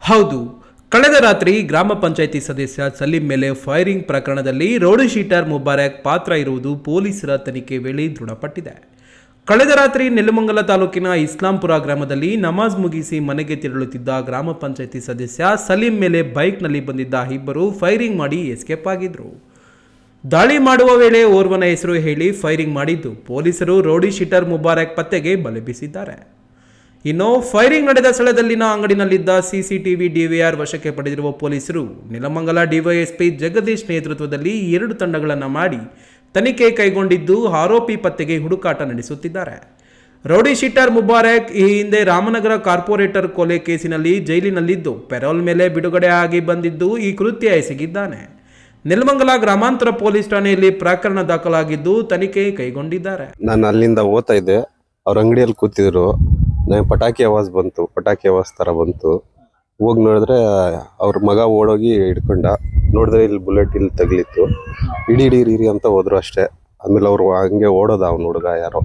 ಹೌದು. ಕಳೆದ ರಾತ್ರಿ ಗ್ರಾಮ ಪಂಚಾಯಿತಿ ಸದಸ್ಯ ಸಲೀಂ ಮೇಲೆ ಫೈರಿಂಗ್ ಪ್ರಕರಣದಲ್ಲಿ ರೋಡ್ ಶೀಟರ್ ಮುಬಾರಕ್ ಪಾತ್ರ ಇರುವುದು ಪೊಲೀಸರ ತನಿಖೆ ವೇಳೆ ದೃಢಪಟ್ಟಿದೆ. ಕಳೆದ ರಾತ್ರಿ ನೆಲಮಂಗಲ ತಾಲೂಕಿನ ಇಸ್ಲಾಂಪುರ ಗ್ರಾಮದಲ್ಲಿ ನಮಾಜ್ ಮುಗಿಸಿ ಮನೆಗೆ ತೆರಳುತ್ತಿದ್ದ ಗ್ರಾಮ ಪಂಚಾಯಿತಿ ಸದಸ್ಯ ಸಲೀಂ ಮೇಲೆ ಬೈಕ್ನಲ್ಲಿ ಬಂದಿದ್ದ ಇಬ್ಬರು ಫೈರಿಂಗ್ ಮಾಡಿ ಎಸ್ಕೇಪ್ ಆಗಿದ್ರು. ದಾಳಿ ಮಾಡುವ ವೇಳೆ ಓರ್ವನ ಹೆಸರು ಹೇಳಿ ಫೈರಿಂಗ್ ಮಾಡಿದ್ದು ಪೊಲೀಸರು ರೋಡಿ ಶೀಟರ್ ಮುಬಾರಕ್ ಪತ್ತೆಗೆ ಬಲೆ ಬೀಸಿದ್ದಾರೆ. ಇನ್ನು ಫೈರಿಂಗ್ ನಡೆದ ಸ್ಥಳದಲ್ಲಿನ ಅಂಗಡಿನಲ್ಲಿದ್ದ ಸಿಸಿಟಿವಿ ಡಿವಿಆರ್ ವಶಕ್ಕೆ ಪಡೆದಿರುವ ಪೊಲೀಸರು ನೆಲಮಂಗಲ ಡಿವೈಎಸ್ಪಿ ಜಗದೀಶ್ ನೇತೃತ್ವದಲ್ಲಿ ಎರಡು ತಂಡಗಳನ್ನು ಮಾಡಿ ತನಿಖೆ ಕೈಗೊಂಡಿದ್ದು ಆರೋಪಿ ಪತ್ತೆಗೆ ಹುಡುಕಾಟ ನಡೆಸುತ್ತಿದ್ದಾರೆ. ರೌಡಿ ಶೀಟರ್ ಮುಬಾರಕ್ ಈ ಹಿಂದೆ ರಾಮನಗರ ಕಾರ್ಪೊರೇಟರ್ ಕೊಲೆ ಕೇಸಿನಲ್ಲಿ ಜೈಲಿನಲ್ಲಿದ್ದು ಪೆರೋಲ್ ಮೇಲೆ ಬಿಡುಗಡೆ ಆಗಿ ಬಂದಿದ್ದು ಈ ಕೃತ್ಯ ಎಸಗಿದ್ದಾನೆ. ನೆಲಮಂಗಲ ಗ್ರಾಮಾಂತರ ಪೊಲೀಸ್ ಠಾಣೆಯಲ್ಲಿ ಪ್ರಕರಣ ದಾಖಲಾಗಿದ್ದು ತನಿಖೆ ಕೈಗೊಂಡಿದ್ದಾರೆ. ನಾನು ಅಲ್ಲಿಂದ ಓದ್ತಾ ಇದ್ದೆ. ಅವ್ರ ಅಂಗಡಿಯಲ್ಲಿ ಕೂತಿದ್ರು. ನನಗೆ ಪಟಾಕಿ ಆವಾಜ್ ಬಂತು. ಪಟಾಕಿ ಆವಾಜ್ ತರ ಬಂತು. ಹೋಗಿ ನೋಡಿದ್ರೆ ಅವ್ರ ಮಗ ಓಡೋಗಿ ಹಿಡ್ಕೊಂಡ. ನೋಡಿದ್ರೆ ಇಲ್ಲಿ ಬುಲೆಟ್ ಇಲ್ಲಿ ತಗಲಿತ್ತು. ಇಡಿ ಇಡಿ ಇರಿ ಅಂತ ಹೋದ್ರು ಅಷ್ಟೇ. ಆಮೇಲೆ ಅವ್ರು ಹಂಗೆ ಓಡೋದ ಅವ್ನ ಹುಡುಗ ಯಾರೋ.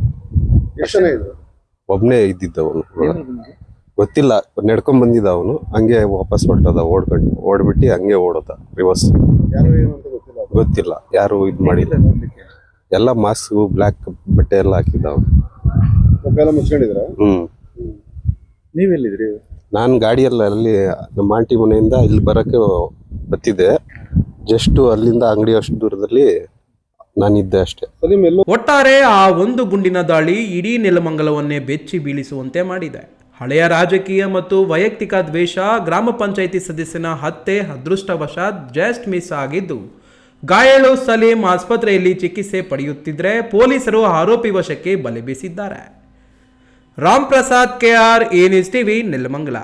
ಒಬ್ಬನೇ ಇದ್ದಿದ್ದ ಅವನು. ಗೊತ್ತಿಲ್ಲ. ನಡ್ಕೊಂಡ್ ಬಂದಿದ್ದ ಅವನು. ಹಂಗೆ ವಾಪಸ್ ಹೊರಟೋದ. ಓಡ್ಕೊಂಡು ಓಡ್ಬಿಟ್ಟು ಹಂಗೆ ಓಡೋದ. ರಿವರ್ಸ್ ಗೊತ್ತಿಲ್ಲ. ಯಾರು ಇದು ಮಾಡಿಲ್ಲ. ಎಲ್ಲ ಮಾಸ್ಕ್ ಬ್ಲ್ಯಾಕ್ ಬಟ್ಟೆ ಎಲ್ಲ ಹಾಕಿದ್ದಾವೆ. ಹ್ಮ್. ನೀವೆಲ್ಲಿದ್ರಿ ನಾನು ಗಾಡಿಯಲ್ಲ ಅಲ್ಲಿ ನಮ್ಮ ಆಂಟಿ ಮನೆಯಿಂದ ಇಲ್ಲಿ ಬರಕ್ಕೆ ಬತ್ತಿದೆ ಜಸ್ಟ್ ಅಲ್ಲಿಂದ ಅಂಗಡಿ ಅಷ್ಟು ದೂರದಲ್ಲಿ ನಾನಿದ್ದೆ ಅಷ್ಟೇ. ಒಟ್ಟಾರೆ ಆ ಒಂದು ಗುಂಡಿನ ದಾಳಿ ಇಡೀ ನೆಲಮಂಗಲವನ್ನೇ ಬೆಚ್ಚಿ ಬೀಳಿಸುವಂತೆ ಮಾಡಿದೆ. ಹಳೆಯ ರಾಜಕೀಯ ಮತ್ತು ವೈಯಕ್ತಿಕ ದ್ವೇಷ ಗ್ರಾಮ ಪಂಚಾಯಿತಿ ಸದಸ್ಯನ ಹತ್ಯೆ ಅದೃಷ್ಟವಶಾತ್ ಜಸ್ಟ್ ಮಿಸ್ ಆಗಿದ್ದು, ಗಾಯಾಳು ಸಲೀಂ ಆಸ್ಪತ್ರೆಯಲ್ಲಿ ಚಿಕಿತ್ಸೆ ಪಡೆಯುತ್ತಿದ್ದರೆ ಪೊಲೀಸರು ಆರೋಪಿ ವಶಕ್ಕೆ ಬಲೆ ಬೀಸಿದ್ದಾರೆ. Ram Prasad, KR NS TV, Nelamangala.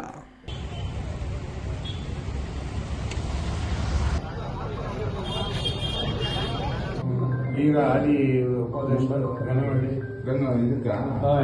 ಈಗ ಅಲ್ಲಿ